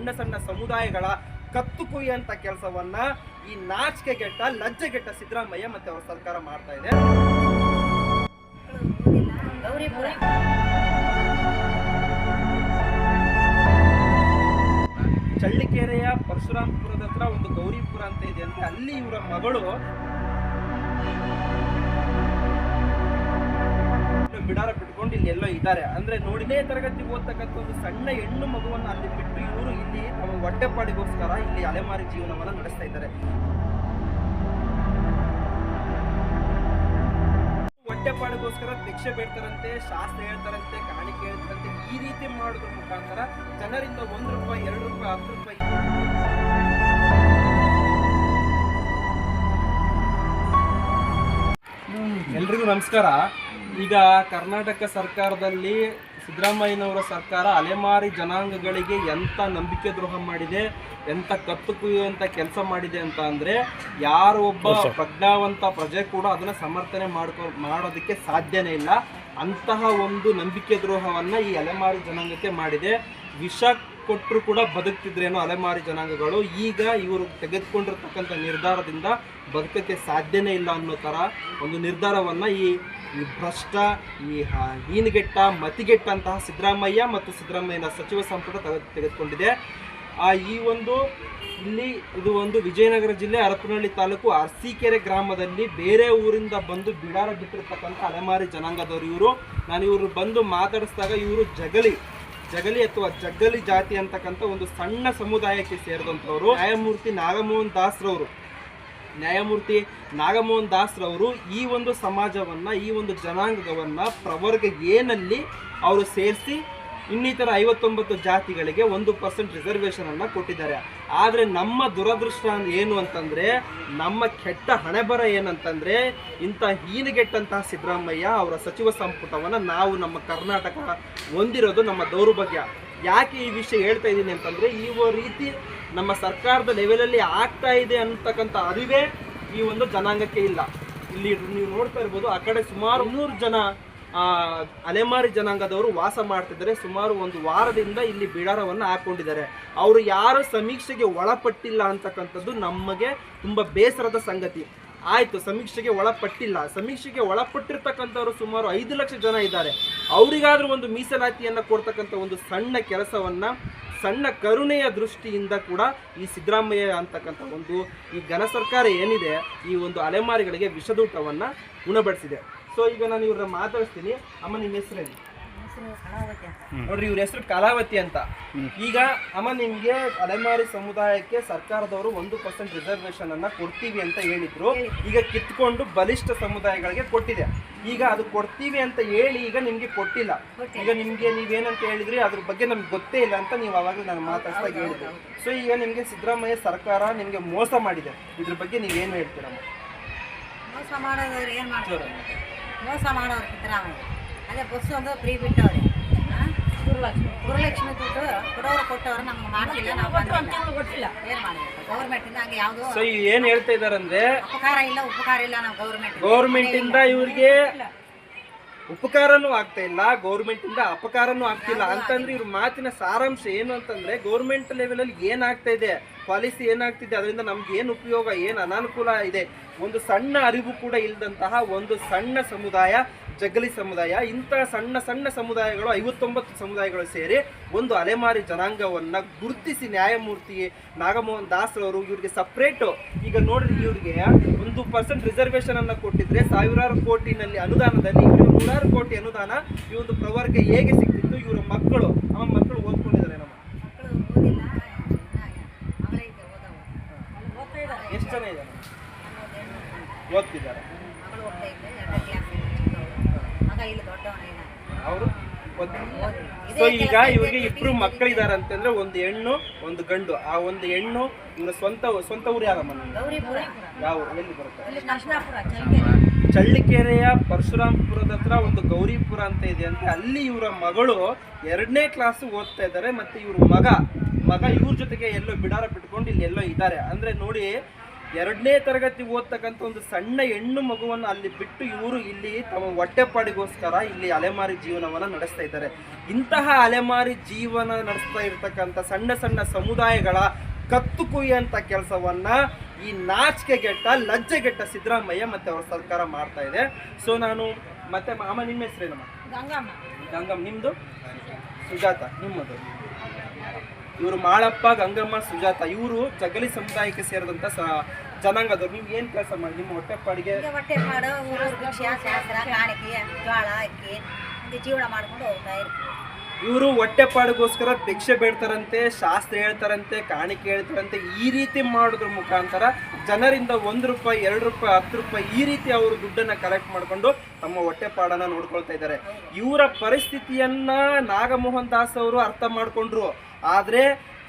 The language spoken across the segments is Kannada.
ಸಣ್ಣ ಸಣ್ಣ ಸಮುದಾಯಗಳ ಕತ್ತು ಕುಯ್ಯಂತ ಕೆಲಸವನ್ನ ಈ ನಾಚಿಕೆಗೆಟ್ಟ ಲಜ್ಜೆಗೆಟ್ಟ ಸಿದ್ದರಾಮಯ್ಯ ಮತ್ತೆ ಅವರ ಸರ್ಕಾರ ಮಾಡ್ತಾ ಇದೆ. ಚಳ್ಳಿಕೆರೆಯ ಪರಶುರಾಮ್ಪುರದ ಹತ್ರ ಒಂದು ಗೌರಿಪುರ ಅಂತ ಇದೆ. ಅಂದ್ರೆ ಅಲ್ಲಿ ಇವರ ಮಗಳು ಬಿಡಾರ ಬಿಟ್ಕೊಂಡು ಇಲ್ಲಿ ಎಲ್ಲೋ ಇದ್ದಾರೆ. ಅಂದ್ರೆ ನೋಡಿನೇ ತರಗತಿ ಓದ್ತಕ್ಕಂಥ ಒಂದು ಸಣ್ಣ ಹೆಣ್ಣು ಮಗುವನ್ನು ಅಲ್ಲಿ ಬಿಟ್ಟು ಇವರು ಇಲ್ಲಿ ತಮ್ಮ ಹೊಟ್ಟೆಪಾಡಿಗೋಸ್ಕರ ಇಲ್ಲಿ ಅಲೆಮಾರಿ ಜೀವನವನ್ನು ನಡೆಸ್ತಾ ಇದ್ದಾರೆ. ಹೊಟ್ಟೆಪಾಡಿಗೋಸ್ಕರ ಭಿಕ್ಷೆ ಬೇಡ್ತಾರಂತೆ, ಶಾಸ್ತ್ರ ಹೇಳ್ತಾರಂತೆ, ಕಾಣಿಕೆ ಹೇಳ್ತಾರಂತೆ, ಈ ರೀತಿ ಮಾಡೋದ್ರ ಮುಖಾಂತರ ಜನರಿಂದ ಒಂದು ರೂಪಾಯಿ, ಎರಡು ರೂಪಾಯಿ, ಹತ್ತು ರೂಪಾಯಿ ಎಲ್ರಿಗೂ ನಮಸ್ಕಾರ. ಈಗ ಕರ್ನಾಟಕ ಸರ್ಕಾರದಲ್ಲಿ ಸಿದ್ದರಾಮಯ್ಯನವರ ಸರ್ಕಾರ ಅಲೆಮಾರಿ ಜನಾಂಗಗಳಿಗೆ ಎಂಥ ನಂಬಿಕೆ ದ್ರೋಹ ಮಾಡಿದೆ ಎಂಥ ಕತ್ತು ಕುಯ್ಯುವಂಥ ಕೆಲಸ ಮಾಡಿದೆ ಅಂತ ಅಂದರೆ ಯಾರು ಒಬ್ಬ ಪ್ರಜ್ಞಾವಂತ ಪ್ರಜೆ ಕೂಡ ಅದನ್ನು ಸಮರ್ಥನೆ ಮಾಡ್ಕೊ ಮಾಡೋದಕ್ಕೆ ಸಾಧ್ಯನೇ ಇಲ್ಲ. ಅಂತಹ ಒಂದು ನಂಬಿಕೆ ದ್ರೋಹವನ್ನು ಈ ಅಲೆಮಾರಿ ಜನಾಂಗಕ್ಕೆ ಮಾಡಿದೆ. ವಿಷ ಕೊಟ್ಟರು ಕೂಡ ಬದುಕ್ತಿದ್ರೇನು ಅಲೆಮಾರಿ ಜನಾಂಗಗಳು, ಈಗ ಇವರು ತೆಗೆದುಕೊಂಡಿರ್ತಕ್ಕಂಥ ನಿರ್ಧಾರದಿಂದ ಬದುಕಕ್ಕೆ ಸಾಧ್ಯನೇ ಇಲ್ಲ ಅನ್ನೋ ಥರ ಒಂದು ನಿರ್ಧಾರವನ್ನು ಈ ಈ ಭ್ರಷ್ಟ, ಈ ಹೀನಗೆಟ್ಟ ಮತಿಗೆಟ್ಟಂತಹ ಸಿದ್ದರಾಮಯ್ಯ ಮತ್ತು ಸಿದ್ದರಾಮಯ್ಯನ ಸಚಿವ ಸಂಪುಟ ತೆಗೆ- ತೆಗೆದುಕೊಂಡಿದೆ. ಆ, ಈ ಒಂದು ಇಲ್ಲಿ ಇದು ಒಂದು ವಿಜಯನಗರ ಜಿಲ್ಲೆ ಹರಪನಹಳ್ಳಿ ತಾಲೂಕು ಅರಸೀಕೆರೆ ಗ್ರಾಮದಲ್ಲಿ ಬೇರೆ ಊರಿಂದ ಬಂದು ಬಿಡಾರ ಬಿಟ್ಟಿರ್ತಕ್ಕಂಥ ಅಲೆಮಾರಿ ಜನಾಂಗದವರು ಇವರು. ನಾನು ಇವರು ಬಂದು ಮಾತಾಡಿಸಿದಾಗ ಇವರು ಜಗಲಿ. ಜಗಲಿ ಅಥವಾ ಜಗ್ಗಲಿ ಜಾತಿ ಅಂತಕ್ಕಂಥ ಒಂದು ಸಣ್ಣ ಸಮುದಾಯಕ್ಕೆ ಸೇರಿದಂಥವ್ರು. ನ್ಯಾಯಮೂರ್ತಿ ನಾಗಮೋಹನ್ ದಾಸ್ರವರು. ನ್ಯಾಯಮೂರ್ತಿ ನಾಗಮೋಹನ್ ದಾಸ್ರವರು ಈ ಒಂದು ಸಮಾಜವನ್ನ, ಈ ಒಂದು ಜನಾಂಗವನ್ನು, ಪ್ರವರ್ಗ ಏನಲ್ಲಿ ಅವರು ಸೇರಿಸಿ ಇನ್ನಿತರ ಐವತ್ತೊಂಬತ್ತು ಜಾತಿಗಳಿಗೆ ಒಂದು ಪರ್ಸೆಂಟ್ ರಿಸರ್ವೇಷನ್ ಅನ್ನ ಕೊಟ್ಟಿದ್ದಾರೆ. ಆದರೆ ನಮ್ಮ ದುರದೃಷ್ಟ ಏನು ಅಂತಂದ್ರೆ, ನಮ್ಮ ಕೆಟ್ಟ ಹಣೆಬರ ಏನಂತಂದರೆ, ಇಂಥ ಹೀನಗೆಟ್ಟಂತಹ ಸಿದ್ದರಾಮಯ್ಯ ಅವರ ಸಚಿವ ಸಂಪುಟವನ್ನು ನಾವು ನಮ್ಮ ಕರ್ನಾಟಕ ಹೊಂದಿರೋದು ನಮ್ಮ ದೌರ್ಭಾಗ್ಯ ಯಾಕೆ ಈ ವಿಷಯ ಹೇಳ್ತಾ ಇದ್ದೀನಿ ಅಂತಂದ್ರೆ, ಈ ರೀತಿ ನಮ್ಮ ಸರ್ಕಾರದ ಲೆವೆಲಲ್ಲಿ ಆಗ್ತಾ ಇದೆ ಅಂತಕ್ಕಂಥ ಅರಿವೇ ಈ ಒಂದು ಜನಾಂಗಕ್ಕೆ ಇಲ್ಲ. ಇಲ್ಲಿ ನೀವು ನೋಡ್ತಾ ಇರ್ಬೋದು, ಆ ಕಡೆ ಸುಮಾರು ಇನ್ನೂರು ಜನ ಅಲೆಮಾರಿ ಜನಾಂಗದವರು ವಾಸ ಮಾಡ್ತಿದ್ದಾರೆ. ಸುಮಾರು ಒಂದು ವಾರದಿಂದ ಇಲ್ಲಿ ಬಿಡಾರವನ್ನು ಹಾಕೊಂಡಿದ್ದಾರೆ. ಅವರು ಯಾರು ಸಮೀಕ್ಷೆಗೆ ಒಳಪಟ್ಟಿಲ್ಲ ಅಂತಕ್ಕಂಥದ್ದು ನಮಗೆ ತುಂಬ ಬೇಸರದ ಸಂಗತಿ. ಆಯಿತು, ಸಮೀಕ್ಷೆಗೆ ಒಳಪಟ್ಟಿಲ್ಲ. ಸಮೀಕ್ಷೆಗೆ ಒಳಪಟ್ಟಿರ್ತಕ್ಕಂಥವ್ರು ಸುಮಾರು ಐದು ಲಕ್ಷ ಜನ ಇದ್ದಾರೆ. ಅವರಿಗಾದರೂ ಒಂದು ಮೀಸಲಾತಿಯನ್ನು ಕೊಡ್ತಕ್ಕಂಥ ಒಂದು ಸಣ್ಣ ಕೆಲಸವನ್ನು, ಸಣ್ಣ ಕರುಣೆಯ ದೃಷ್ಟಿಯಿಂದ ಕೂಡ ಈ ಸಿದ್ದರಾಮಯ್ಯ ಅಂತಕ್ಕಂಥ ಒಂದು ಈ ಘನ ಸರ್ಕಾರ ಏನಿದೆ, ಈ ಒಂದು ಅಲೆಮಾರಿಗಳಿಗೆ ವಿಷದೂಟವನ್ನು ಉಣಬಡಿಸಿದೆ ಸೊ ಈಗ ನಾನು ಇವ್ರನ್ನ ಮಾತಾಡಿಸ್ತೀನಿ. ಅಮ್ಮ ನಿಮ್ಮ ಹೆಸರೇನು? ನೋಡ್ರಿ ಇವ್ರ ಹೆಸರು ಕಲಾವತಿ ಅಂತ. ಈಗ ಅಮ್ಮ ನಿಮ್ಗೆ ಅಲೆಮಾರಿ ಸಮುದಾಯಕ್ಕೆ ಸರ್ಕಾರದವರು ಒಂದು ಪರ್ಸೆಂಟ್ ರಿಸರ್ವೇಶನ್ ಅನ್ನ ಕೊಡ್ತೀವಿ ಅಂತ ಹೇಳಿದ್ರು. ಈಗ ಕಿತ್ಕೊಂಡು ಬಲಿಷ್ಠ ಸಮುದಾಯಗಳಿಗೆ ಕೊಟ್ಟಿದೆ. ಈಗ ಅದು ಕೊಡ್ತೀವಿ ಅಂತ ಹೇಳಿ ಈಗ ನಿಮ್ಗೆ ಕೊಟ್ಟಿಲ್ಲ. ಈಗ ನಿಮ್ಗೆ ನೀವೇನಂತ ಹೇಳಿದ್ರಿ ಅದ್ರ ಬಗ್ಗೆ ನಮ್ಗೆ ಗೊತ್ತೇ ಇಲ್ಲ ಅಂತ ನೀವು ಅವಾಗ ನಾನು ಮಾತಾಡ್ತಾ ಹೇಳಿದ್ರಿ ಸೊ ಈಗ ನಿಮ್ಗೆ ಸಿದ್ದರಾಮಯ್ಯ ಸರ್ಕಾರ ನಿಮ್ಗೆ ಮೋಸ ಮಾಡಿದೆ. ಇದ್ರ ಬಗ್ಗೆ ನೀವೇನು ಹೇಳ್ತೀರಮ್ಮ? ಮೋಸ ಮಾಡೋದವ್ರು ಏನು ಮಾಡ್ತಾರೆ? ಮೋಸ ಮಾಡೋರು ಸಿದ್ದರಾಮಯ್ಯ ಅದೇ ಬಸ್ ಒಂದು ಫ್ರೀ ಬಿಟ್ಟವ್ರೆ. ಗುರುಲಕ್ಷ್ಮಿ ಗುರುಲಕ್ಷ್ಮಿ ದುಡ್ಡು ಕೊಡೋರು ಕೊಟ್ಟವ್ರು ನಮ್ಗೆ ಮಾಡಿಲ್ಲ ನಾವು ಕೊಟ್ಟಿಲ್ಲ ಏನು ಮಾಡಬೇಕು? ಗೌರ್ಮೆಂಟಿಂದ ಹಂಗೆ ಯಾವುದು ಸೊ ಏನ್ ಹೇಳ್ತಾ ಇದಾರಂದ್ರೆ ಉಪಕಾರ ಇಲ್ಲ ಉಪಕಾರ ಇಲ್ಲ ನಾವು ಗೌರ್ಮೆಂಟ್ ಗೌರ್ಮೆಂಟ್ ಇಂದ ಇವ್ರಿಗೆ ಉಪಕಾರನೂ ಆಗ್ತಾ ಇಲ್ಲ ಗೌರ್ಮೆಂಟ್ ಇಂದ ಅಪಕಾರನೂ ಆಗ್ತಿಲ್ಲ ಅಂತಂದ್ರೆ ಇವ್ರ ಮಾತಿನ ಸಾರಾಂಶ ಏನು ಅಂತಂದ್ರೆ ಗೌರ್ಮೆಂಟ್ ಲೆವೆಲ್ ಅಲ್ಲಿ ಏನಾಗ್ತಾ ಇದೆ ಪಾಲಿಸಿ ಏನಾಗ್ತಿದೆ ಅದರಿಂದ ನಮ್ಗೆ ಏನು ಉಪಯೋಗ ಏನು ಅನಾನುಕೂಲ ಇದೆ ಒಂದು ಸಣ್ಣ ಅರಿವು ಕೂಡ ಇಲ್ಲದಂತಹ ಒಂದು ಸಣ್ಣ ಸಮುದಾಯ ಜಗಲಿ ಸಮುದಾಯ ಇಂತಹ ಸಣ್ಣ ಸಣ್ಣ ಸಮುದಾಯಗಳು, ಐವತ್ತೊಂಬತ್ತು ಸಮುದಾಯಗಳು ಸೇರಿ ಒಂದು ಅಲೆಮಾರಿ ಜನಾಂಗವನ್ನ ಗುರುತಿಸಿ ನ್ಯಾಯಮೂರ್ತಿ ನಾಗಮೋಹನ್ ದಾಸ್ ಅವರು ಇವ್ರಿಗೆ ಸಪ್ರೇಟು ಈಗ ನೋಡ್ರಿ ಇವರಿಗೆ ಒಂದು ಪರ್ಸೆಂಟ್ ರಿಸರ್ವೇಶನ್ ಅನ್ನ ಕೊಟ್ಟಿದ್ರೆ ಸಾವಿರಾರು ಕೋಟಿನಲ್ಲಿ ಅನುದಾನದಲ್ಲಿ ನೂರಾರು ಕೋಟಿ ಅನುದಾನ ಈ ಒಂದು ಪ್ರವರ್ಗ ಹೇಗೆ ಸಿಕ್ತಿತ್ತು ಇವರ ಮಕ್ಕಳು ನಮ್ಮ ಮಕ್ಕಳು ಓದ್ಕೊಂಡಿದ್ದಾರೆ ನಮ್ಮ ಮಕ್ಕಳು ಓದಿಲ್ಲ ಮಗಳೇ ಇದೆ ಓದವು ಓದ್ತಾ ಇದ್ದಾರೆ ಎಷ್ಟು ಜನ ಇದ್ದಾರೆ ಓದ್ತಿದ್ದಾರೆ ಮಗಳು ಹೋಗ್ತಾ ಇದ್ದೆ ಎರಡನೇ ಕ್ಲಾಸ್ ಮಗ ಇಲ್ಲಿ ದೊಡ್ಡವನೇನ ಅವರು ಸೊ ಈಗ ಇವರಿಗೆ ಇಬ್ರು ಮಕ್ಕಳಿದ್ದಾರೆ ಅಂತಂದ್ರೆ ಒಂದು ಹೆಣ್ಣು ಒಂದು ಗಂಡು. ಆ ಒಂದು ಹೆಣ್ಣು ಇವರ ಸ್ವಂತ ಸ್ವಂತ ಊರು ಯಾರಮ್ಮ ಯಾವ? ಎಲ್ಲಿ ಬರುತ್ತೆ? ಚಳ್ಳಿಕೆರೆಯ ಪರಶುರಾಮ್ಪುರದ ಹತ್ರ ಒಂದು ಗೌರಿಪುರ ಅಂತ ಇದೆ ಅಂತ ಅಲ್ಲಿ ಇವರ ಮಗಳು ಎರಡನೇ ಕ್ಲಾಸ್ ಓದ್ತಾ ಇದ್ದಾರೆ ಮತ್ತೆ ಇವ್ರ ಮಗ ಮಗ ಇವ್ರ ಜೊತೆಗೆ ಎಲ್ಲೋ ಬಿಡಾರ ಬಿಟ್ಕೊಂಡು ಇಲ್ಲಿ ಎಲ್ಲೋ ಇದ್ದಾರೆ. ಅಂದ್ರೆ ನೋಡಿ ಎರಡನೇ ತರಗತಿ ಓದ್ತಕ್ಕಂಥ ಒಂದು ಸಣ್ಣ ಹೆಣ್ಣು ಮಗುವನ್ನು ಅಲ್ಲಿ ಬಿಟ್ಟು ಇವರು ಇಲ್ಲಿ ತಮ್ಮ ಹೊಟ್ಟೆಪಾಡಿಗೋಸ್ಕರ ಇಲ್ಲಿ ಅಲೆಮಾರಿ ಜೀವನವನ್ನು ನಡೆಸ್ತಾ ಇದ್ದಾರೆ. ಇಂತಹ ಅಲೆಮಾರಿ ಜೀವನ ನಡೆಸ್ತಾ ಇರ್ತಕ್ಕಂಥ ಸಣ್ಣ ಸಣ್ಣ ಸಮುದಾಯಗಳ ಕತ್ತು ಕುಯ್ಯುವಂಥ ಕೆಲಸವನ್ನ ಈ ನಾಚಿಕೆಗೆಟ್ಟ ಲಜ್ಜೆಗೆಟ್ಟ ಸಿದ್ದರಾಮಯ್ಯ ಮತ್ತೆ ಅವರ ಸರ್ಕಾರ ಮಾಡ್ತಾ ಇದೆ. ಸೊ ನಾನು ಮತ್ತೆ ಮಾಮ ನಿಮ್ಮ ಹೆಸರೇನಮ್ಮ ಗಂಗಮ್ಮ. ಗಂಗಮ್ಮ ನಿಮ್ಮದು ಸುಜಾತ ನಿಮ್ಮದು? ಇವರು ಮಾಳಪ್ಪ ಗಂಗಮ್ಮ ಸುಜಾತ ಇವರು ಜಗಲಿ ಸಮುದಾಯಕ್ಕೆ ಸೇರಿದಂತ ಸ ಜನಾಂಗದವ್ರು. ನೀವು ಏನ್ ಕೆಲಸ ಮಾಡಿ ನಿಮ್ಮ ಹೊಟ್ಟೆಪಾಡಿಗೆ ಭಿಕ್ಷೆ ಶಾಸ್ತ್ರ ಕಾಣಿಕೆ ಜೋಳ ಅಕ್ಕಿ ಹಿಂಗೆ ಜೀವನ ಮಾಡ್ಕೊಂಡು ಹೋಗ್ತಾ ಇರ್ತೀವಿ. ಇವರು ಹೊಟ್ಟೆಪಾಡಿಗೋಸ್ಕರ ಭಿಕ್ಷೆ ಬೇಡ್ತಾರಂತೆ ಶಾಸ್ತ್ರ ಹೇಳ್ತಾರಂತೆ ಕಾಣಿಕೆ ಹೇಳ್ತಾರಂತೆ ಈ ರೀತಿ ಮಾಡೋದ್ರ ಮುಖಾಂತರ ಜನರಿಂದ ಒಂದು ರೂಪಾಯಿ ಎರಡು ರೂಪಾಯಿ ಹತ್ತು ರೂಪಾಯಿ ಈ ರೀತಿ ಅವರು ದುಡ್ಡನ್ನು ಕಲೆಕ್ಟ್ ಮಾಡ್ಕೊಂಡು ತಮ್ಮ ಹೊಟ್ಟೆಪಾಡನ್ನು ನೋಡ್ಕೊಳ್ತಾ ಇದ್ದಾರೆ. ಇವರ ಪರಿಸ್ಥಿತಿಯನ್ನ ನಾಗಮೋಹನ್ ದಾಸ್ ಅವರು ಅರ್ಥ ಮಾಡ್ಕೊಂಡ್ರು. ಆದ್ರೆ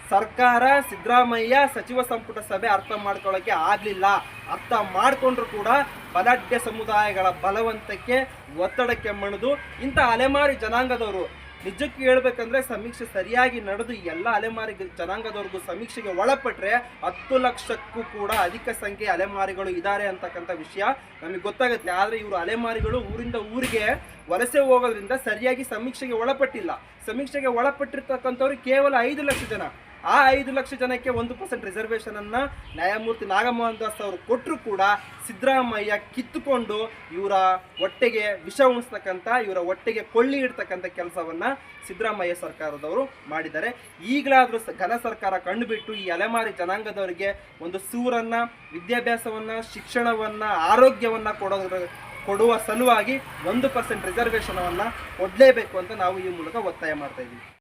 ಸರ್ಕಾರ ಸಿದ್ದರಾಮಯ್ಯ ಸಚಿವ ಸಂಪುಟ ಸಭೆ ಅರ್ಥ ಮಾಡ್ಕೊಳ್ಳೋಕೆ ಆಗಲಿಲ್ಲ. ಅರ್ಥ ಮಾಡಿಕೊಂಡ್ರು ಕೂಡ ಬಲಾಢ್ಯ ಸಮುದಾಯಗಳ ಬಲವಂತಕ್ಕೆ ಒತ್ತಡಕ್ಕೆ ಮಣಿದು ಇಂಥ ಅಲೆಮಾರಿ ಜನಾಂಗದವರು ನಿಜಕ್ಕೆ ಹೇಳ್ಬೇಕಂದ್ರೆ ಸಮೀಕ್ಷೆ ಸರಿಯಾಗಿ ನಡೆದು ಎಲ್ಲ ಅಲೆಮಾರಿ ಜನಾಂಗದವ್ರಿಗೂ ಸಮೀಕ್ಷೆಗೆ ಒಳಪಟ್ಟರೆ ಹತ್ತು ಲಕ್ಷಕ್ಕೂ ಕೂಡ ಅಧಿಕ ಸಂಖ್ಯೆ ಅಲೆಮಾರಿಗಳು ಇದ್ದಾರೆ ಅಂತಕ್ಕಂಥ ವಿಷಯ ನಮಗೆ ಗೊತ್ತಾಗುತ್ತೆ. ಆದರೆ ಇವರು ಅಲೆಮಾರಿಗಳು ಊರಿಂದ ಊರಿಗೆ ವಲಸೆ ಹೋಗೋದ್ರಿಂದ ಸರಿಯಾಗಿ ಸಮೀಕ್ಷೆಗೆ ಒಳಪಟ್ಟಿಲ್ಲ. ಸಮೀಕ್ಷೆಗೆ ಒಳಪಟ್ಟಿರ್ತಕ್ಕಂಥವ್ರು ಕೇವಲ ಐದು ಲಕ್ಷ ಜನ. ಆ ಐದು ಲಕ್ಷ ಜನಕ್ಕೆ ಒಂದು ಪರ್ಸೆಂಟ್ ರಿಸರ್ವೇಷನ್ ಅನ್ನ ನ್ಯಾಯಮೂರ್ತಿ ನಾಗಮೋಹನ್ ದಾಸ್ ಅವರು ಕೊಟ್ಟರು ಕೂಡ ಸಿದ್ದರಾಮಯ್ಯ ಕಿತ್ತುಕೊಂಡು ಇವರ ಹೊಟ್ಟೆಗೆ ವಿಷ ಉಣಿಸ್ತಕ್ಕಂಥ, ಇವರ ಹೊಟ್ಟೆಗೆ ಕೊಳ್ಳಿ ಇಡ್ತಕ್ಕಂಥ ಕೆಲಸವನ್ನ ಸಿದ್ದರಾಮಯ್ಯ ಸರ್ಕಾರದವರು ಮಾಡಿದ್ದಾರೆ. ಈಗಲಾದರೂ ಘನ ಸರ್ಕಾರ ಕಂಡುಬಿಟ್ಟು ಈ ಅಲೆಮಾರಿ ಜನಾಂಗದವರಿಗೆ ಒಂದು ಸೂರನ್ನ, ವಿದ್ಯಾಭ್ಯಾಸವನ್ನ, ಶಿಕ್ಷಣವನ್ನ, ಆರೋಗ್ಯವನ್ನ ಕೊಡೋದ್ರ, ಕೊಡುವ ಸಲುವಾಗಿ ಒಂದು ಪರ್ಸೆಂಟ್ ರಿಸರ್ವೇಷನವನ್ನು ಕೊಡಲೇಬೇಕು ಅಂತ ನಾವು ಈ ಮೂಲಕ ಒತ್ತಾಯ ಮಾಡ್ತಾ ಇದ್ದೀವಿ.